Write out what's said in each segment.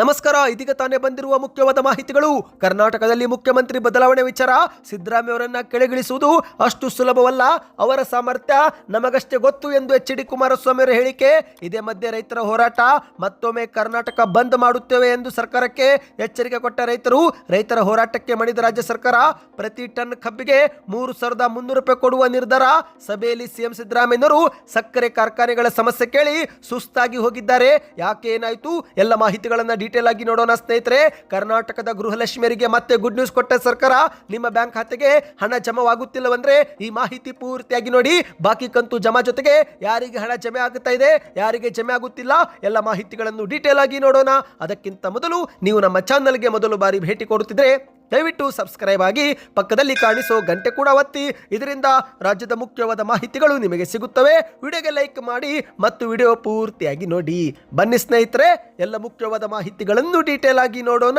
ನಮಸ್ಕಾರ, ಇದೀಗ ತಾನೇ ಬಂದಿರುವ ಮುಖ್ಯವಾದ ಮಾಹಿತಿಗಳು. ಕರ್ನಾಟಕದಲ್ಲಿ ಮುಖ್ಯಮಂತ್ರಿ ಬದಲಾವಣೆ ವಿಚಾರ ಸಿದ್ದರಾಮಯ್ಯವರನ್ನ ಕೆಳಗಿಳಿಸುವುದು ಅಷ್ಟು ಸುಲಭವಲ್ಲ. ಅವರ ಸಾಮರ್ಥ್ಯ ನಮಗಷ್ಟೇ ಗೊತ್ತು ಎಂದು ಎಚ್ ಡಿ ಕುಮಾರಸ್ವಾಮಿ ಅವರ ಹೇಳಿಕೆ. ಇದೇ ಮಧ್ಯೆ ರೈತರ ಹೋರಾಟ ಮತ್ತೊಮ್ಮೆ ಕರ್ನಾಟಕ ಬಂದ್ ಮಾಡುತ್ತೇವೆ ಎಂದು ಸರ್ಕಾರಕ್ಕೆ ಎಚ್ಚರಿಕೆ ಕೊಟ್ಟ ರೈತರು. ರೈತರ ಹೋರಾಟಕ್ಕೆ ಮಣಿದ ರಾಜ್ಯ ಸರ್ಕಾರ ಪ್ರತಿ ಟನ್ ಕಬ್ಬಿಗೆ ಮೂರು ಸಾವಿರದ ಮುನ್ನೂರು ರೂಪಾಯಿ ಕೊಡುವ ನಿರ್ಧಾರ ಸಭೆಯಲ್ಲಿ ಸಿಎಂ ಸಿದ್ದರಾಮಯ್ಯನವರು ಸಕ್ಕರೆ ಕಾರ್ಖಾನೆಗಳ ಸಮಸ್ಯೆ ಕೇಳಿ ಸುಸ್ತಾಗಿ ಹೋಗಿದ್ದಾರೆ. ಯಾಕೆ ಏನಾಯಿತು? ಎಲ್ಲ ಮಾಹಿತಿಗಳನ್ನ ಡೀಟೇಲ್ ಆಗಿ ನೋಡೋಣ ಸ್ನೇಹಿತರೆ, ಕರ್ನಾಟಕದ ಗೃಹಲಕ್ಷ್ಮಿಯರಿಗೆ ಮತ್ತೆ ಗುಡ್ ನ್ಯೂಸ್ ಕೊಟ್ಟ ಸರ್ಕಾರ, ನಿಮ್ಮ ಬ್ಯಾಂಕ್ ಖಾತೆಗೆ ಹಣ ಜಮವಾಗುತ್ತಿಲ್ಲವಂದ್ರೆ ಈ ಮಾಹಿತಿ ಪೂರ್ತಿಯಾಗಿ ನೋಡಿ, ಬಾಕಿ ಕಂತು ಜಮಾ ಜೊತೆಗೆ ಯಾರಿಗೆ ಹಣ ಜಮೆ ಆಗುತ್ತಾ ಇದೆ, ಯಾರಿಗೆ ಜಮೆ ಆಗುತ್ತಿಲ್ಲ, ಎಲ್ಲ ಮಾಹಿತಿಗಳನ್ನು ಡೀಟೇಲ್ ಆಗಿ ನೋಡೋಣ. ಅದಕ್ಕಿಂತ ಮೊದಲು ನೀವು ನಮ್ಮ ಚಾನಲ್ಗೆ ಮೊದಲು ಬಾರಿ ಭೇಟಿ ಕೊಡುತ್ತಿದ್ರೆ ದಯವಿಟ್ಟು ಸಬ್ಸ್ಕ್ರೈಬ್ ಆಗಿ ಪಕ್ಕದಲ್ಲಿ ಕಾಣಿಸೋ ಗಂಟೆ ಕೂಡ ಒತ್ತಿ. ಇದರಿಂದ ರಾಜ್ಯದ ಮುಖ್ಯವಾದ ಮಾಹಿತಿಗಳು ನಿಮಗೆ ಸಿಗುತ್ತವೆ. ವಿಡಿಯೋಗೆ ಲೈಕ್ ಮಾಡಿ ಮತ್ತು ವಿಡಿಯೋ ಪೂರ್ತಿಯಾಗಿ ನೋಡಿ. ಬನ್ನಿ ಸ್ನೇಹಿತರೆ, ಎಲ್ಲ ಮುಖ್ಯವಾದ ಮಾಹಿತಿಗಳನ್ನು ಡೀಟೇಲ್ ಆಗಿ ನೋಡೋಣ.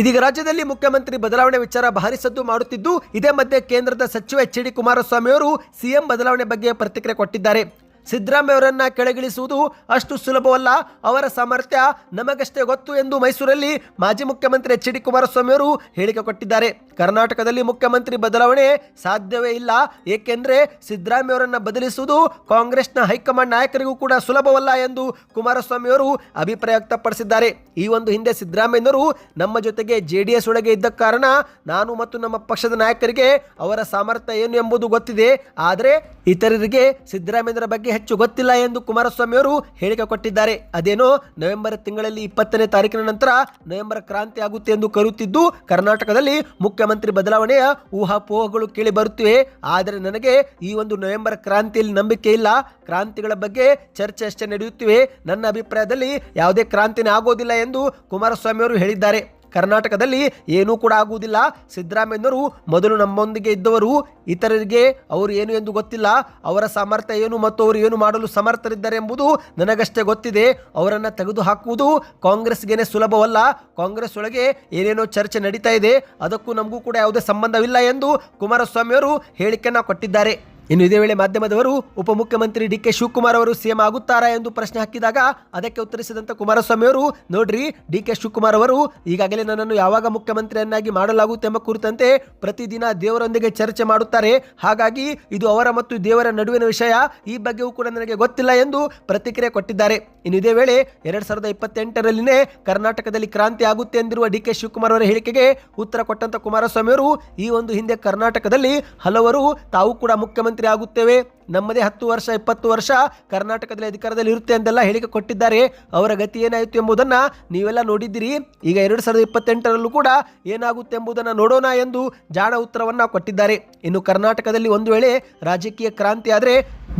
ಇದೀಗ ರಾಜ್ಯದಲ್ಲಿ ಮುಖ್ಯಮಂತ್ರಿ ಬದಲಾವಣೆ ವಿಚಾರ ಭಾರಿ ಸದ್ದು ಮಾಡುತ್ತಿದ್ದು, ಇದೇ ಮಧ್ಯೆ ಕೇಂದ್ರದ ಸಚಿವ ಎಚ್ ಡಿ ಕುಮಾರಸ್ವಾಮಿ ಅವರು ಸಿಎಂ ಬದಲಾವಣೆ ಬಗ್ಗೆ ಪ್ರತಿಕ್ರಿಯೆ ಕೊಟ್ಟಿದ್ದಾರೆ. ಸಿದ್ದರಾಮಯ್ಯ ಅವರನ್ನ ಕೆಳಗಿಳಿಸುವುದು ಅಷ್ಟು ಸುಲಭವಲ್ಲ. ಅವರ ಸಾಮರ್ಥ್ಯ ನಮಗಷ್ಟೇ ಗೊತ್ತು ಎಂದು ಮೈಸೂರಲ್ಲಿ ಮಾಜಿ ಮುಖ್ಯಮಂತ್ರಿ ಎಚ್ ಡಿ ಕುಮಾರಸ್ವಾಮಿ ಅವರು ಹೇಳಿಕೆ ಕೊಟ್ಟಿದ್ದಾರೆ. ಕರ್ನಾಟಕದಲ್ಲಿ ಮುಖ್ಯಮಂತ್ರಿ ಬದಲಾವಣೆ ಸಾಧ್ಯವೇ ಇಲ್ಲ. ಏಕೆಂದರೆ ಸಿದ್ದರಾಮಯ್ಯ ಅವರನ್ನ ಬದಲಿಸುವುದು ಕಾಂಗ್ರೆಸ್ನ ಹೈಕಮಾಂಡ್ ನಾಯಕರಿಗೂ ಕೂಡ ಸುಲಭವಲ್ಲ ಎಂದು ಕುಮಾರಸ್ವಾಮಿ ಅವರು ಅಭಿಪ್ರಾಯ ವ್ಯಕ್ತಪಡಿಸಿದ್ದಾರೆ. ಈ ಒಂದು ಹಿಂದೆ ಸಿದ್ದರಾಮಯ್ಯನವರು ನಮ್ಮ ಜೊತೆಗೆ ಜೆ ಡಿ ಎಸ್ ಒಳಗೆ ಇದ್ದ ಕಾರಣ ನಾನು ಮತ್ತು ನಮ್ಮ ಪಕ್ಷದ ನಾಯಕರಿಗೆ ಅವರ ಸಾಮರ್ಥ್ಯ ಏನು ಎಂಬುದು ಗೊತ್ತಿದೆ. ಆದರೆ ಇತರರಿಗೆ ಸಿದ್ದರಾಮಯ್ಯರ ಬಗ್ಗೆ ಹೆಚ್ಚು ಗೊತ್ತಿಲ್ಲ ಎಂದು ಕುಮಾರಸ್ವಾಮಿಯವರು ಹೇಳಿಕೆ ಕೊಟ್ಟಿದ್ದಾರೆ. ಅದೇನೋ ನವೆಂಬರ್ ತಿಂಗಳಲ್ಲಿ ಇಪ್ಪತ್ತನೇ ತಾರೀಕಿನ ನಂತರ ನವೆಂಬರ್ ಕ್ರಾಂತಿ ಆಗುತ್ತೆ ಎಂದು ಕರೆಯುತ್ತಿದ್ದು, ಕರ್ನಾಟಕದಲ್ಲಿ ಮುಖ್ಯಮಂತ್ರಿ ಬದಲಾವಣೆಯ ಊಹಾಪೋಹಗಳು ಕೇಳಿ ಬರುತ್ತಿವೆ. ಆದರೆ ನನಗೆ ಈ ಒಂದು ನವೆಂಬರ್ ಕ್ರಾಂತಿಯಲ್ಲಿ ನಂಬಿಕೆ ಇಲ್ಲ. ಕ್ರಾಂತಿಗಳ ಬಗ್ಗೆ ಚರ್ಚೆ ಅಷ್ಟೇ ನಡೆಯುತ್ತಿವೆ. ನನ್ನ ಅಭಿಪ್ರಾಯದಲ್ಲಿ ಯಾವುದೇ ಕ್ರಾಂತಿನೇ ಆಗೋದಿಲ್ಲ ಎಂದು ಕುಮಾರಸ್ವಾಮಿಯವರು ಹೇಳಿದ್ದಾರೆ. ಕರ್ನಾಟಕದಲ್ಲಿ ಏನೂ ಕೂಡ ಆಗುವುದಿಲ್ಲ. ಸಿದ್ದರಾಮಯ್ಯನವರು ಮೊದಲು ನಮ್ಮೊಂದಿಗೆ ಇದ್ದವರು, ಇತರರಿಗೆ ಅವರು ಏನು ಎಂದು ಗೊತ್ತಿಲ್ಲ, ಅವರ ಸಾಮರ್ಥ್ಯ ಏನು ಮತ್ತು ಅವರು ಏನು ಮಾಡಲು ಸಮರ್ಥರಿದ್ದಾರೆ ಎಂಬುದು ನನಗಷ್ಟೇ ಗೊತ್ತಿದೆ. ಅವರನ್ನು ತೆಗೆದುಹಾಕುವುದು ಕಾಂಗ್ರೆಸ್ಗೇನೆ ಸುಲಭವಲ್ಲ. ಕಾಂಗ್ರೆಸ್ ಒಳಗೆ ಏನೇನೋ ಚರ್ಚೆ ನಡೀತಾ ಇದೆ. ಅದಕ್ಕೂ ನಮಗೂ ಕೂಡ ಯಾವುದೇ ಸಂಬಂಧವಿಲ್ಲ ಎಂದು ಕುಮಾರಸ್ವಾಮಿಯವರು ಹೇಳಿಕೆಯನ್ನು ಕೊಟ್ಟಿದ್ದಾರೆ. ಇನ್ನು ಇದೇ ವೇಳೆ ಮಾಧ್ಯಮದವರು ಉಪಮುಖ್ಯಮಂತ್ರಿ ಡಿ ಕೆ ಶಿವಕುಮಾರ್ ಅವರು ಸಿಎಂ ಆಗುತ್ತಾರಾ ಎಂದು ಪ್ರಶ್ನೆ ಹಾಕಿದಾಗ ಅದಕ್ಕೆ ಉತ್ತರಿಸಿದಂತ ಕುಮಾರಸ್ವಾಮಿ ಅವರು, ನೋಡ್ರಿ, ಡಿ ಕೆ ಶಿವಕುಮಾರ್ ಅವರು ಈಗಾಗಲೇ ನನ್ನನ್ನು ಯಾವಾಗ ಮುಖ್ಯಮಂತ್ರಿಯನ್ನಾಗಿ ಮಾಡಲಾಗುತ್ತೆ ಎಂಬ ಕುರಿತಂತೆ ಪ್ರತಿದಿನ ದೇವರೊಂದಿಗೆ ಚರ್ಚೆ ಮಾಡುತ್ತಾರೆ. ಹಾಗಾಗಿ ಇದು ಅವರ ಮತ್ತು ದೇವರ ನಡುವಿನ ವಿಷಯ. ಈ ಬಗ್ಗೆಯೂ ಕೂಡ ನನಗೆ ಗೊತ್ತಿಲ್ಲ ಎಂದು ಪ್ರತಿಕ್ರಿಯೆ ಕೊಟ್ಟಿದ್ದಾರೆ. ಇನ್ನು ಇದೇ ವೇಳೆ ಎರಡ್ ಸಾವಿರದ ಇಪ್ಪತ್ತೆಂಟರಲ್ಲಿನೇ ಕರ್ನಾಟಕದಲ್ಲಿ ಕ್ರಾಂತಿ ಆಗುತ್ತೆ ಎಂದಿರುವ ಡಿ ಕೆ ಶಿವಕುಮಾರ್ ಅವರ ಹೇಳಿಕೆಗೆ ಉತ್ತರ ಕೊಟ್ಟಂತ ಕುಮಾರಸ್ವಾಮಿ ಅವರು, ಈ ಒಂದು ಹಿಂದೆ ಕರ್ನಾಟಕದಲ್ಲಿ ಹಲವರು ತಾವು ಕೂಡ ಮುಖ್ಯಮಂತ್ರಿ ಆಗುತ್ತೇವೆ? ನಮ್ಮದೇ ಹತ್ತು ವರ್ಷ, ಇಪ್ಪತ್ತು ವರ್ಷ ಕರ್ನಾಟಕದಲ್ಲಿ ಅಧಿಕಾರದಲ್ಲಿ ಇರುತ್ತೆ ಅಂತೆಲ್ಲ ಹೇಳಿಕೆ ಕೊಟ್ಟಿದ್ದಾರೆ. ಅವರ ಗತಿ ಏನಾಯಿತು ಎಂಬುದನ್ನು ನೀವೆಲ್ಲ ನೋಡಿದ್ದೀರಿ. ಈಗ ಎರಡು ಸಾವಿರದ ಇಪ್ಪತ್ತೆಂಟರಲ್ಲೂ ಕೂಡ ಏನಾಗುತ್ತೆ ಎಂಬುದನ್ನು ನೋಡೋಣ ಎಂದು ಜಾಣ ಉತ್ತರವನ್ನು ಕೊಟ್ಟಿದ್ದಾರೆ. ಇನ್ನು ಕರ್ನಾಟಕದಲ್ಲಿ ಒಂದು ವೇಳೆ ರಾಜಕೀಯ ಕ್ರಾಂತಿ ಆದರೆ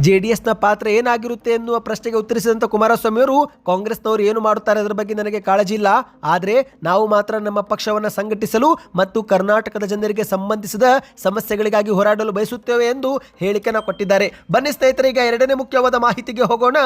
ಜೆ ಡಿ ಎಸ್ನ ಪಾತ್ರ ಏನಾಗಿರುತ್ತೆ ಎನ್ನುವ ಪ್ರಶ್ನೆಗೆ ಉತ್ತರಿಸಿದಂಥ ಕುಮಾರಸ್ವಾಮಿ ಅವರು ಕಾಂಗ್ರೆಸ್ನವರು ಏನು ಮಾಡುತ್ತಾರೆ ಅದರ ಬಗ್ಗೆ ನನಗೆ ಕಾಳಜಿ ಇಲ್ಲ. ಆದರೆ ನಾವು ಮಾತ್ರ ನಮ್ಮ ಪಕ್ಷವನ್ನು ಸಂಘಟಿಸಲು ಮತ್ತು ಕರ್ನಾಟಕದ ಜನರಿಗೆ ಸಂಬಂಧಿಸಿದ ಸಮಸ್ಯೆಗಳಿಗಾಗಿ ಹೋರಾಡಲು ಬಯಸುತ್ತೇವೆ ಎಂದು ಹೇಳಿಕೆಯನ್ನು ಕೊಟ್ಟಿದ್ದಾರೆ. ಬನ್ನಿ ಸ್ನೇಹಿತರೆ, ಈಗ ಎರಡನೇ ಮುಖ್ಯವಾದ ಮಾಹಿತಿಗೆ ಹೋಗೋಣ.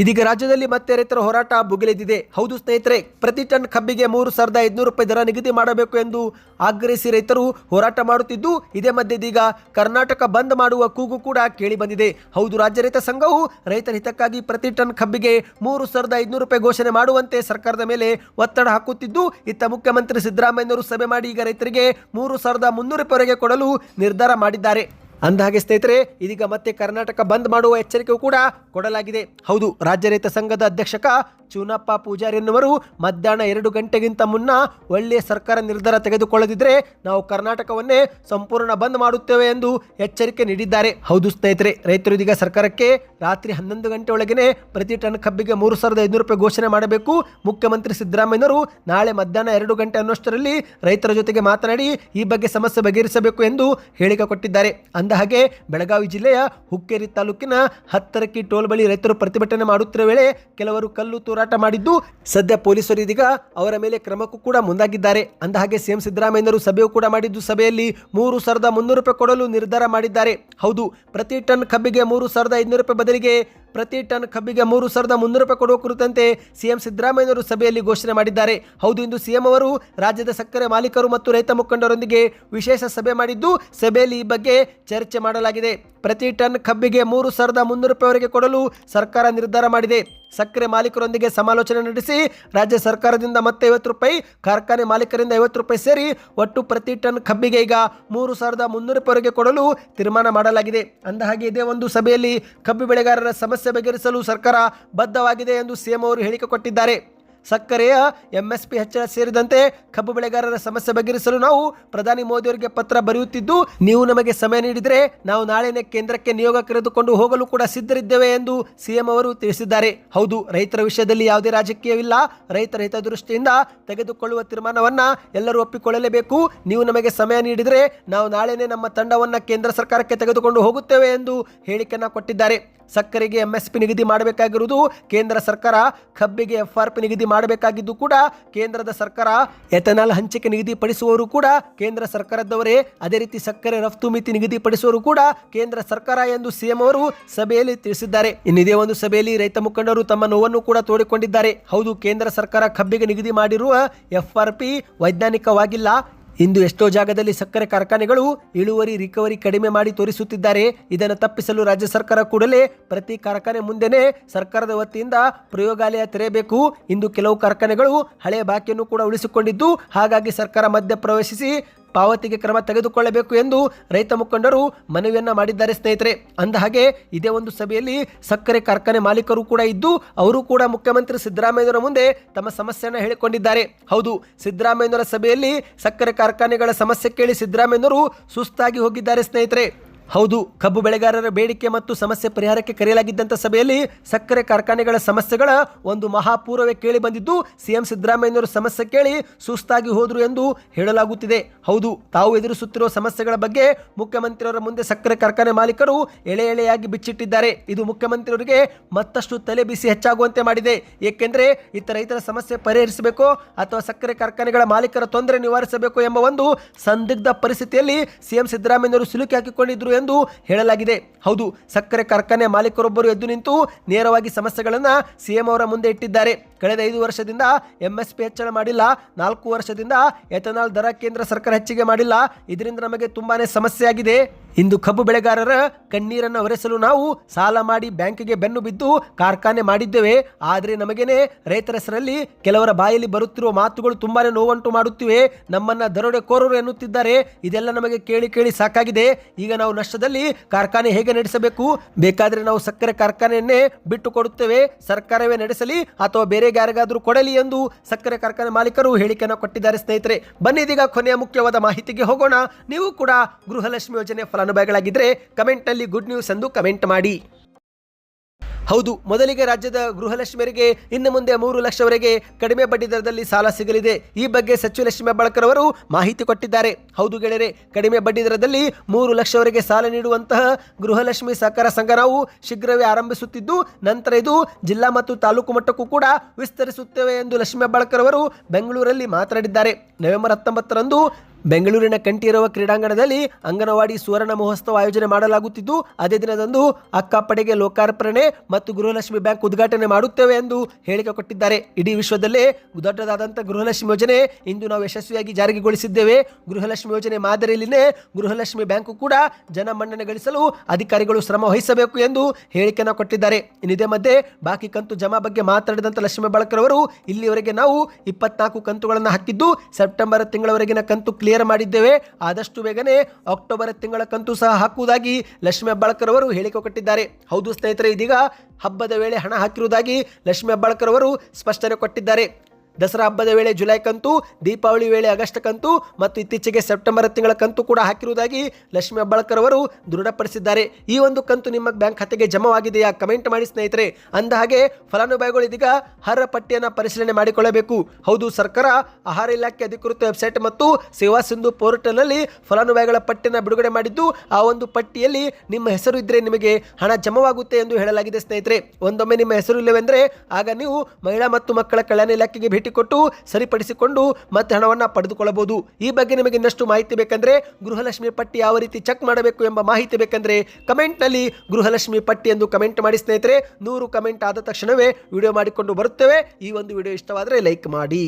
ಇದೀಗ ರಾಜ್ಯದಲ್ಲಿ ಮತ್ತೆ ರೈತರ ಹೋರಾಟ ಭುಗಿಲೆದಿದೆ ಹೌದು ಸ್ನೇಹಿತರೆ, ಪ್ರತಿ ಟನ್ ಕಬ್ಬಿಗೆ ಮೂರು ಸಾವಿರದ ಐದುನೂರು ರೂಪಾಯಿ ದರ ನಿಗದಿ ಮಾಡಬೇಕು ಎಂದು ಆಗ್ರಹಿಸಿ ರೈತರು ಹೋರಾಟ ಮಾಡುತ್ತಿದ್ದು, ಇದೇ ಮಧ್ಯೆ ಇದೀಗ ಕರ್ನಾಟಕ ಬಂದ್ ಮಾಡುವ ಕೂಗು ಕೂಡ ಕೇಳಿ ಬಂದಿದೆ ಹೌದು, ರಾಜ್ಯ ರೈತ ಸಂಘವು ರೈತರ ಹಿತಕ್ಕಾಗಿ ಪ್ರತಿ ಟನ್ ಕಬ್ಬಿಗೆ ಮೂರು ಸಾವಿರದ ಐದುನೂರು ರೂಪಾಯಿ ಘೋಷಣೆ ಮಾಡುವಂತೆ ಸರ್ಕಾರದ ಮೇಲೆ ಒತ್ತಡ ಹಾಕುತ್ತಿದ್ದು, ಇತ್ತ ಮುಖ್ಯಮಂತ್ರಿ ಸಿದ್ದರಾಮಯ್ಯನವರು ಸಭೆ ಮಾಡಿ ಈಗ ರೈತರಿಗೆ ಮೂರು ಸಾವಿರದ ಮುನ್ನೂರು ರೂಪಾಯಿವರೆಗೆ ಕೊಡಲು ನಿರ್ಧಾರ ಮಾಡಿದ್ದಾರೆ. ಅಂದಹಾಗೆ ಸ್ನೇಹಿತರೆ, ಇದೀಗ ಮತ್ತೆ ಕರ್ನಾಟಕ ಬಂದ್ ಮಾಡುವ ಎಚ್ಚರಿಕೆಯೂ ಕೂಡ ಕೊಡಲಾಗಿದೆ. ಹೌದು, ರಾಜ್ಯ ರೈತ ಸಂಘದ ಅಧ್ಯಕ್ಷಕ ಚೂನಪ್ಪ ಪೂಜಾರಿ ಎನ್ನುವರು ಮಧ್ಯಾಹ್ನ ಎರಡು ಗಂಟೆಗಿಂತ ಮುನ್ನ ಒಳ್ಳೆಯ ಸರ್ಕಾರ ನಿರ್ಧಾರ ತೆಗೆದುಕೊಳ್ಳದಿದ್ದರೆ ನಾವು ಕರ್ನಾಟಕವನ್ನೇ ಸಂಪೂರ್ಣ ಬಂದ್ ಮಾಡುತ್ತೇವೆ ಎಂದು ಎಚ್ಚರಿಕೆ ನೀಡಿದ್ದಾರೆ. ಹೌದು ಸ್ನೇಹಿತರೆ, ರೈತರು ಇದೀಗ ಸರ್ಕಾರಕ್ಕೆ ರಾತ್ರಿ ಹನ್ನೊಂದು ಗಂಟೆ ಒಳಗೇನೆ ಪ್ರತಿ ಟನ್ ಕಬ್ಬಿಗೆ ಮೂರು ಸಾವಿರದ ಐನೂರು ರೂಪಾಯಿ ಘೋಷಣೆ ಮಾಡಬೇಕು. ಮುಖ್ಯಮಂತ್ರಿ ಸಿದ್ದರಾಮಯ್ಯನವರು ನಾಳೆ ಮಧ್ಯಾಹ್ನ ಎರಡು ಗಂಟೆ ಅನ್ನೋಷ್ಟರಲ್ಲಿ ರೈತರ ಜೊತೆಗೆ ಮಾತನಾಡಿ ಈ ಬಗ್ಗೆ ಸಮಸ್ಯೆ ಬಗೆಹರಿಸಬೇಕು ಎಂದು ಹೇಳಿಕೆ ಕೊಟ್ಟಿದ್ದಾರೆ. ಅಂದಹಾಗೆ ಬೆಳಗಾವಿ ಜಿಲ್ಲೆಯ ಹುಕ್ಕೇರಿ ತಾಲೂಕಿನ ಹತ್ತರಕ್ಕೆ ಟೋಲ್ ಬಳಿ ರೈತರು ಪ್ರತಿಭಟನೆ ಮಾಡುತ್ತಿರುವ ವೇಳೆ ಕೆಲವರು ಕಲ್ಲು ತೂರಾಟ ಮಾಡಿದ್ದು ಸದ್ಯ ಪೊಲೀಸರು ಇದೀಗ ಅವರ ಮೇಲೆ ಕ್ರಮಕ್ಕೂ ಕೂಡ ಮುಂದಾಗಿದ್ದಾರೆ. ಅಂದಹಾಗೆ ಸಿಎಂ ಸಿದ್ದರಾಮಯ್ಯರು ಸಭೆಯೂ ಕೂಡ ಮಾಡಿದ್ದು ಸಭೆಯಲ್ಲಿ ಮೂರು ಸಾವಿರದ ಮುನ್ನೂರು ರೂಪಾಯಿ ಕೊಡಲು ನಿರ್ಧಾರ ಮಾಡಿದ್ದಾರೆ. ಹೌದು, ಪ್ರತಿ ಟನ್ ಕಬ್ಬಿಗೆ ಮೂರು ಸಾವಿರದ ಐದುನೂರು ರೂಪಾಯಿ ಬದಲಿಗೆ ಪ್ರತಿ ಟನ್ ಕಬ್ಬಿಗೆ ಮೂರು ಸಾವಿರದ ಮುನ್ನೂರು ರೂಪಾಯಿ ಕೊಡುವ ಕುರಿತಂತೆ ಸಿಎಂ ಸಿದ್ದರಾಮಯ್ಯನವರು ಸಭೆಯಲ್ಲಿ ಘೋಷಣೆ ಮಾಡಿದ್ದಾರೆ. ಹೌದು, ಇಂದು ಸಿಎಂ ಅವರು ರಾಜ್ಯದ ಸಕ್ಕರೆ ಮಾಲೀಕರು ಮತ್ತು ರೈತ ಮುಖಂಡರೊಂದಿಗೆ ವಿಶೇಷ ಸಭೆ ಮಾಡಿದ್ದು ಸಭೆಯಲ್ಲಿ ಈ ಬಗ್ಗೆ ಚರ್ಚೆ ಮಾಡಲಾಗಿದೆ. ಪ್ರತಿ ಟನ್ ಕಬ್ಬಿಗೆ ಮೂರು ಸಾವಿರದ ಮುನ್ನೂರು ರೂಪಾಯಿವರೆಗೆ ಕೊಡಲು ಸರ್ಕಾರ ನಿರ್ಧಾರ ಮಾಡಿದೆ. ಸಕ್ಕರೆ ಮಾಲೀಕರೊಂದಿಗೆ ಸಮಾಲೋಚನೆ ನಡೆಸಿ ರಾಜ್ಯ ಸರ್ಕಾರದಿಂದ ಮತ್ತೆ ಐವತ್ತು ರೂಪಾಯಿ, ಕಾರ್ಖಾನೆ ಮಾಲೀಕರಿಂದ ಐವತ್ತು ರೂಪಾಯಿ ಸೇರಿ ಒಟ್ಟು ಪ್ರತಿ ಟನ್ ಕಬ್ಬಿಗೆ ಈಗ ಮೂರು ಸಾವಿರದ ಮುನ್ನೂರು ರೂಪಾಯಿವರೆಗೆ ಕೊಡಲು ತೀರ್ಮಾನ ಮಾಡಲಾಗಿದೆ. ಅಂದಹಾಗೆ ಇದೇ ಒಂದು ಸಭೆಯಲ್ಲಿ ಕಬ್ಬು ಬೆಳೆಗಾರರ ಸಮಸ್ಯೆ ಬಗೆಹರಿಸಲು ಸರ್ಕಾರ ಬದ್ಧವಾಗಿದೆ ಎಂದು ಸಿಎಂ ಅವರು ಹೇಳಿಕೆ ಕೊಟ್ಟಿದ್ದಾರೆ. ಸಕ್ಕರೆಯ ಎಂಎಸ್ಪಿ ಹೆಚ್ಚಳ ಸೇರಿದಂತೆ ಕಬ್ಬು ಬೆಳೆಗಾರರ ಸಮಸ್ಯೆ ಬಗೆಹರಿಸಲು ನಾವು ಪ್ರಧಾನಿ ಮೋದಿಯವರಿಗೆ ಪತ್ರ ಬರೆಯುತ್ತಿದ್ದು, ನೀವು ನಮಗೆ ಸಮಯ ನೀಡಿದರೆ ನಾವು ನಾಳೆನೇ ಕೇಂದ್ರಕ್ಕೆ ನಿಯೋಗ ಕರೆದುಕೊಂಡು ಹೋಗಲು ಕೂಡ ಸಿದ್ಧರಿದ್ದೇವೆ ಎಂದು ಸಿಎಂ ಅವರು ತಿಳಿಸಿದ್ದಾರೆ. ಹೌದು, ರೈತರ ವಿಷಯದಲ್ಲಿ ಯಾವುದೇ ರಾಜಕೀಯವಿಲ್ಲ. ರೈತರ ಹಿತದೃಷ್ಟಿಯಿಂದ ತೆಗೆದುಕೊಳ್ಳುವ ತೀರ್ಮಾನವನ್ನ ಎಲ್ಲರೂ ಒಪ್ಪಿಕೊಳ್ಳಲೇಬೇಕು. ನೀವು ನಮಗೆ ಸಮಯ ನೀಡಿದರೆ ನಾವು ನಾಳೆನೇ ನಮ್ಮ ತಂಡವನ್ನು ಕೇಂದ್ರ ಸರ್ಕಾರಕ್ಕೆ ತೆಗೆದುಕೊಂಡು ಹೋಗುತ್ತೇವೆ ಎಂದು ಹೇಳಿಕೆಯನ್ನು ಕೊಟ್ಟಿದ್ದಾರೆ. ಸಕ್ಕರೆಗೆ ಎಂಎಸ್ಪಿ ನಿಗದಿ ಮಾಡಬೇಕಾಗಿರುವುದು, ಕೇಂದ್ರ ಸರ್ಕಾರ ಕಬ್ಬಿಗೆ ಎಫ್ಆರ್ಪಿ ನಿಗದಿ ಮಾಡಬೇಕಾಗಿದ್ದು ಕೂಡ, ಕೇಂದ್ರದ ಸರ್ಕಾರ ಎಥನಾಲ್ ಹಂಚಿಕೆ ನಿಗದಿಪಡಿಸುವವರು ಕೂಡ, ಕೇಂದ್ರ ಸರ್ಕಾರದವರೇ ಅದೇ ರೀತಿ ಸಕ್ಕರೆ ರಫ್ತು ಮಿತಿ ನಿಗದಿಪಡಿಸುವವರು ಕೂಡ ಕೇಂದ್ರ ಸರ್ಕಾರ ಎಂದು ಸಿಎಂ ಅವರು ಸಭೆಯಲ್ಲಿ ತಿಳಿಸಿದ್ದಾರೆ. ಇನ್ನಿದೇ ಒಂದು ಸಭೆಯಲ್ಲಿ ರೈತ ಮುಖಂಡರು ತಮ್ಮ ನೋವನ್ನು ಕೂಡ ತೋಡಿಕೊಂಡಿದ್ದಾರೆ. ಹೌದು, ಕೇಂದ್ರ ಸರ್ಕಾರ ಕಬ್ಬಿಗೆ ನಿಗದಿ ಮಾಡಿರುವ ಎಫ್ಆರ್ಪಿ ವೈಜ್ಞಾನಿಕವಾಗಿಲ್ಲ ಇಂದು ಎಷ್ಟೋ ಜಾಗದಲ್ಲಿ ಸಕ್ಕರೆ ಕಾರ್ಖಾನೆಗಳು ಇಳುವರಿ ರಿಕವರಿ ಕಡಿಮೆ ಮಾಡಿ ತೋರಿಸುತ್ತಿದ್ದಾರೆ. ಇದನ್ನು ತಪ್ಪಿಸಲು ರಾಜ್ಯ ಸರ್ಕಾರ ಕೂಡಲೇ ಪ್ರತಿ ಕಾರ್ಖಾನೆ ಮುಂದೆನೆ ಸರ್ಕಾರದ ವತಿಯಿಂದ ಪ್ರಯೋಗಾಲಯ ತೆರೆಯಬೇಕು. ಇಂದು ಕೆಲವು ಕಾರ್ಖಾನೆಗಳು ಹಳೆಯ ಬಾಕಿಯನ್ನು ಕೂಡ ಉಳಿಸಿಕೊಂಡಿದ್ದು, ಹಾಗಾಗಿ ಸರ್ಕಾರ ಮಧ್ಯ ಪ್ರವೇಶಿಸಿ ಪಾವತಿಗೆ ಕ್ರಮ ತೆಗೆದುಕೊಳ್ಳಬೇಕು ಎಂದು ರೈತ ಮುಖಂಡರು ಮನವಿಯನ್ನ ಮಾಡಿದ್ದಾರೆ, ಸ್ನೇಹಿತರೆ. ಅಂದ ಹಾಗೆ ಇದೇ ಒಂದು ಸಭೆಯಲ್ಲಿ ಸಕ್ಕರೆ ಕಾರ್ಖಾನೆ ಮಾಲೀಕರು ಕೂಡ ಇದ್ದು, ಅವರು ಕೂಡ ಮುಖ್ಯಮಂತ್ರಿ ಸಿದ್ದರಾಮಯ್ಯನವರ ಮುಂದೆ ತಮ್ಮ ಸಮಸ್ಯೆಯನ್ನು ಹೇಳಿಕೊಂಡಿದ್ದಾರೆ. ಹೌದು, ಸಿದ್ದರಾಮಯ್ಯನವರ ಸಭೆಯಲ್ಲಿ ಸಕ್ಕರೆ ಕಾರ್ಖಾನೆಗಳ ಸಮಸ್ಯೆ ಕೇಳಿ ಸಿದ್ದರಾಮಯ್ಯನವರು ಸುಸ್ತಾಗಿ ಹೋಗಿದ್ದಾರೆ, ಸ್ನೇಹಿತರೆ. ಹೌದು, ಕಬ್ಬು ಬೆಳೆಗಾರರ ಬೇಡಿಕೆ ಮತ್ತು ಸಮಸ್ಯೆ ಪರಿಹಾರಕ್ಕೆ ಕರೆಯಲಾಗಿದ್ದಂಥ ಸಭೆಯಲ್ಲಿ ಸಕ್ಕರೆ ಕಾರ್ಖಾನೆಗಳ ಸಮಸ್ಯೆಗಳ ಒಂದು ಮಹಾಪೂರವೇ ಕೇಳಿ ಬಂದಿದ್ದು, ಸಿಎಂ ಸಿದ್ದರಾಮಯ್ಯನವರು ಸಮಸ್ಯೆ ಕೇಳಿ ಸುಸ್ತಾಗಿ ಹೋದರು ಎಂದು ಹೇಳಲಾಗುತ್ತಿದೆ. ಹೌದು, ತಾವು ಎದುರಿಸುತ್ತಿರುವ ಸಮಸ್ಯೆಗಳ ಬಗ್ಗೆ ಮುಖ್ಯಮಂತ್ರಿಯವರ ಮುಂದೆ ಸಕ್ಕರೆ ಕಾರ್ಖಾನೆ ಮಾಲೀಕರು ಎಳೆ ಎಳೆಯಾಗಿ ಬಿಚ್ಚಿಟ್ಟಿದ್ದಾರೆ. ಇದು ಮುಖ್ಯಮಂತ್ರಿಯವರಿಗೆ ಮತ್ತಷ್ಟು ತಲೆ ಬಿಸಿ ಹೆಚ್ಚಾಗುವಂತೆ ಮಾಡಿದೆ. ಏಕೆಂದರೆ ಇತರ ರೈತರ ಸಮಸ್ಯೆ ಪರಿಹರಿಸಬೇಕು ಅಥವಾ ಸಕ್ಕರೆ ಕಾರ್ಖಾನೆಗಳ ಮಾಲೀಕರ ತೊಂದರೆ ನಿವಾರಿಸಬೇಕು ಎಂಬ ಒಂದು ಸಂದಿಗ್ಧ ಪರಿಸ್ಥಿತಿಯಲ್ಲಿ ಸಿಎಂ ಸಿದ್ದರಾಮಯ್ಯನವರು ಸಿಲುಕಿ ಹಾಕಿಕೊಂಡಿದ್ರು ಎಂದು ಹೇಳಲಾಗಿದೆ. ಹೌದು ಸಕ್ಕರೆ ಕಾರ್ಖಾನೆ ಮಾಲೀಕರೊಬ್ಬರು ಎದ್ದು ನಿಂತು ನೇರವಾಗಿ ಸಮಸ್ಯೆಗಳನ್ನು ಸಿಎಂ ಅವರ ಮುಂದೆ ಇಟ್ಟಿದ್ದಾರೆ. ಕಳೆದ ಐದು ವರ್ಷದಿಂದ ಎಂಎಸ್ಪಿ ಹೆಚ್ಚಳ ಮಾಡಿಲ್ಲ, ನಾಲ್ಕು ವರ್ಷದಿಂದ ಎಥನಾಲ್ ದರ ಕೇಂದ್ರ ಸರ್ಕಾರ ಹೆಚ್ಚಿಗೆ ಮಾಡಿಲ್ಲ. ಇದರಿಂದ ನಮಗೆ ತುಂಬಾನೇ ಸಮಸ್ಯೆ ಆಗಿದೆ. ಇಂದು ಕಬ್ಬು ಬೆಳೆಗಾರರ ಕಣ್ಣೀರನ್ನು ಒರೆಸಲು ನಾವು ಸಾಲ ಮಾಡಿ ಬ್ಯಾಂಕ್ಗೆ ಬೆನ್ನು ಬಿದ್ದು ಕಾರ್ಖಾನೆ ಮಾಡಿದ್ದೇವೆ. ಆದರೆ ನಮಗೇನೆ ರೈತರ ಹೆಸರಲ್ಲಿ ಕೆಲವರ ಬಾಯಲ್ಲಿ ಬರುತ್ತಿರುವ ಮಾತುಗಳು ತುಂಬಾನೇ ನೋವುಂಟು ಮಾಡುತ್ತಿವೆ. ನಮ್ಮನ್ನ ದರೋಡೆಕೋರರು ಎನ್ನುತ್ತಿದ್ದಾರೆ. ಇದೆಲ್ಲ ನಮಗೆ ಕೇಳಿ ಕೇಳಿ ಸಾಕಾಗಿದೆ. ಈಗ ನಾವು ನಷ್ಟದಲ್ಲಿ ಕಾರ್ಖಾನೆ ಹೇಗೆ ನಡೆಸಬೇಕು? ಬೇಕಾದರೆ ನಾವು ಸಕ್ಕರೆ ಕಾರ್ಖಾನೆಯನ್ನೇ ಬಿಟ್ಟು ಕೊಡುತ್ತೇವೆ. ಸರ್ಕಾರವೇ ನಡೆಸಲಿ ಅಥವಾ ಬೇರೆ ಯಾರಿಗಾದ್ರೂ ಕೊಡಲಿ ಎಂದು ಸಕ್ಕರೆ ಕಾರ್ಖಾನೆ ಮಾಲೀಕರು ಹೇಳಿಕೆಯನ್ನು ಕೊಟ್ಟಿದ್ದಾರೆ ಸ್ನೇಹಿತರೆ. ಬನ್ನಿ ಇದೀಗ ಕೊನೆಯ ಮುಖ್ಯವಾದ ಮಾಹಿತಿಗೆ ಹೋಗೋಣ. ನೀವು ಕೂಡ ಗೃಹಲಕ್ಷ್ಮಿ ಯೋಜನೆ ಫಲಾನುಭವಿಗಳಾಗಿದ್ದರೆ ಕಮೆಂಟ್ನಲ್ಲಿ ಗುಡ್ ನ್ಯೂಸ್ ಎಂದು ಕಮೆಂಟ್ ಮಾಡಿ. ಹೌದು, ಮೊದಲಿಗೆ ರಾಜ್ಯದ ಗೃಹಲಕ್ಷ್ಮಿಯರಿಗೆ ಇನ್ನು ಮುಂದೆ ಮೂರು ಲಕ್ಷವರೆಗೆ ಕಡಿಮೆ ಬಡ್ಡಿ ದರದಲ್ಲಿ ಸಾಲ ಸಿಗಲಿದೆ. ಈ ಬಗ್ಗೆ ಸಚಿವ ಲಕ್ಷ್ಮೀ ಹೆಬ್ಬಾಳ್ಕರ್ ಅವರು ಮಾಹಿತಿ ಕೊಟ್ಟಿದ್ದಾರೆ. ಹೌದು ಗೆಳೆಯರೆ, ಕಡಿಮೆ ಬಡ್ಡಿ ದರದಲ್ಲಿ ಮೂರು ಲಕ್ಷವರೆಗೆ ಸಾಲ ನೀಡುವಂತಹ ಗೃಹಲಕ್ಷ್ಮಿ ಸಹಕಾರ ಸಂಘ ನಾವು ಶೀಘ್ರವೇ ಆರಂಭಿಸುತ್ತಿದ್ದು, ನಂತರ ಇದು ಜಿಲ್ಲಾ ಮತ್ತು ತಾಲೂಕು ಮಟ್ಟಕ್ಕೂ ಕೂಡ ವಿಸ್ತರಿಸುತ್ತೇವೆ ಎಂದು ಲಕ್ಷ್ಮೀ ಹೆಬ್ಬಾಳ್ಕರ್ ಅವರು ಬೆಂಗಳೂರಲ್ಲಿ ಮಾತನಾಡಿದ್ದಾರೆ. ನವೆಂಬರ್ ಹತ್ತೊಂಬತ್ತರಂದು ಬೆಂಗಳೂರಿನ ಕಂಠೀರವ ಕ್ರೀಡಾಂಗಣದಲ್ಲಿ ಅಂಗನವಾಡಿ ಸುವರ್ಣ ಮಹೋತ್ಸವ ಆಯೋಜನೆ ಮಾಡಲಾಗುತ್ತಿದ್ದು, ಅದೇ ದಿನದಂದು ಅಕ್ಕಪಡೆಗೆ ಲೋಕಾರ್ಪಣೆ ಮತ್ತು ಗೃಹಲಕ್ಷ್ಮಿ ಬ್ಯಾಂಕ್ ಉದ್ಘಾಟನೆ ಮಾಡುತ್ತೇವೆ ಎಂದು ಹೇಳಿಕೆ ಕೊಟ್ಟಿದ್ದಾರೆ. ಇಡೀ ವಿಶ್ವದಲ್ಲೇ ದೊಡ್ಡದಾದಂಥ ಗೃಹಲಕ್ಷ್ಮಿ ಯೋಜನೆ ಇಂದು ನಾವು ಯಶಸ್ವಿಯಾಗಿ ಜಾರಿಗೆಗೊಳಿಸಿದ್ದೇವೆ ಗೃಹಲಕ್ಷ್ಮಿ ಯೋಜನೆ ಮಾದರಿಯಲ್ಲಿನೇ ಗೃಹಲಕ್ಷ್ಮಿ ಬ್ಯಾಂಕು ಕೂಡ ಜನಮನ್ನಣೆ ಗಳಿಸಲು ಅಧಿಕಾರಿಗಳು ಶ್ರಮ ವಹಿಸಬೇಕು ಎಂದು ಹೇಳಿಕೆಯನ್ನು ಕೊಟ್ಟಿದ್ದಾರೆ. ಇನ್ನಿದೇ ಮಧ್ಯೆ ಬಾಕಿ ಕಂತು ಜಮಾ ಬಗ್ಗೆ ಮಾತನಾಡಿದಂಥ ಲಕ್ಷ್ಮೀ ಬಳಕರವರು ಇಲ್ಲಿವರೆಗೆ ನಾವು ಇಪ್ಪತ್ನಾಲ್ಕು ಕಂತುಗಳನ್ನು ಹಾಕಿದ್ದು, ಸೆಪ್ಟೆಂಬರ್ ತಿಂಗಳವರೆಗಿನ ಕಂತು ಕ್ಲಿಯರ್ ಮಾಡಿದ್ದೇವೆ. ಆದಷ್ಟು ಬೇಗನೆ ಅಕ್ಟೋಬರ್ ತಿಂಗಳ ಕಂತು ಸಹ ಹಾಕುವುದಾಗಿ ಲಕ್ಷ್ಮೀ ಹೆಬ್ಬಾಳ್ಕರ್ ಅವರು ಹೇಳಿಕೆ ಕೊಟ್ಟಿದ್ದಾರೆ. ಹೌದು ಸ್ನೇಹಿತರೆ, ಇದೀಗ ಹಬ್ಬದ ವೇಳೆ ಹಣ ಹಾಕಿರುವುದಾಗಿ ಲಕ್ಷ್ಮೀ ಹೆಬ್ಬಾಳ್ಕರ್ ಅವರು ಸ್ಪಷ್ಟನೆ ಕೊಟ್ಟಿದ್ದಾರೆ. ದಸರಾ ಹಬ್ಬದ ವೇಳೆ ಜುಲೈ ಕಂತು, ದೀಪಾವಳಿ ವೇಳೆ ಆಗಸ್ಟ್ ಕಂತು ಮತ್ತು ಇತ್ತೀಚೆಗೆ ಸೆಪ್ಟೆಂಬರ್ ತಿಂಗಳ ಕಂತು ಕೂಡ ಹಾಕಿರುವುದಾಗಿ ಲಕ್ಷ್ಮೀ ಹೆಬ್ಬಾಳ್ಕರ್ ಅವರು ದೃಢಪಡಿಸಿದ್ದಾರೆ. ಈ ಒಂದು ಕಂತು ನಿಮ್ಮ ಬ್ಯಾಂಕ್ ಖಾತೆಗೆ ಜಮಾವಾಗಿದೆಯಾ? ಕಮೆಂಟ್ ಮಾಡಿ ಸ್ನೇಹಿತರೆ. ಅಂದ ಹಾಗೆ ಫಲಾನುಭವಿಗಳು ಇದೀಗ ಅರ್ಹ ಪಟ್ಟಿಯನ್ನು ಪರಿಶೀಲನೆ ಮಾಡಿಕೊಳ್ಳಬೇಕು. ಹೌದು, ಸರ್ಕಾರ ಆಹಾರ ಇಲಾಖೆ ಅಧಿಕೃತ ವೆಬ್ಸೈಟ್ ಮತ್ತು ಸೇವಾ ಸಿಂಧು ಪೋರ್ಟಲ್ನಲ್ಲಿ ಫಲಾನುಭವಿಗಳ ಪಟ್ಟಿಯನ್ನು ಬಿಡುಗಡೆ ಮಾಡಿದ್ದು, ಆ ಒಂದು ಪಟ್ಟಿಯಲ್ಲಿ ನಿಮ್ಮ ಹೆಸರು ಇದ್ದರೆ ನಿಮಗೆ ಹಣ ಜಮವಾಗುತ್ತೆ ಎಂದು ಹೇಳಲಾಗಿದೆ ಸ್ನೇಹಿತರೆ. ಒಂದೊಮ್ಮೆ ನಿಮ್ಮ ಹೆಸರು ಇಲ್ಲವೆಂದರೆ, ಆಗ ನೀವು ಮಹಿಳಾ ಮತ್ತು ಮಕ್ಕಳ ಕಲ್ಯಾಣ ಇಲಾಖೆಗೆ ಭೇಟಿ ಕೊಟ್ಟು ಸರಿಪಡಿಸಿಕೊಂಡು ಮತ್ತೆ ಹಣವನ್ನು ಪಡೆದುಕೊಳ್ಳಬಹುದು. ಈ ಬಗ್ಗೆ ನಿಮಗೆ ಇನ್ನಷ್ಟು ಮಾಹಿತಿ ಬೇಕಂದ್ರೆ ಗೃಹಲಕ್ಷ್ಮಿ ಪಟ್ಟಿ ಯಾವ ರೀತಿ ಚೆಕ್ ಮಾಡಬೇಕು ಎಂಬ ಮಾಹಿತಿ ಬೇಕಂದ್ರೆ ಕಮೆಂಟ್ನಲ್ಲಿ ಗೃಹಲಕ್ಷ್ಮಿ ಪಟ್ಟಿ ಎಂದು ಕಮೆಂಟ್ ಮಾಡಿ ಸ್ನೇಹಿತರೆ. ನೂರು ಕಮೆಂಟ್ ಆದ ತಕ್ಷಣವೇ ವಿಡಿಯೋ ಮಾಡಿಕೊಂಡು ಬರುತ್ತೇವೆ. ಈ ಒಂದು ವಿಡಿಯೋ ಇಷ್ಟವಾದರೆ ಲೈಕ್ ಮಾಡಿ.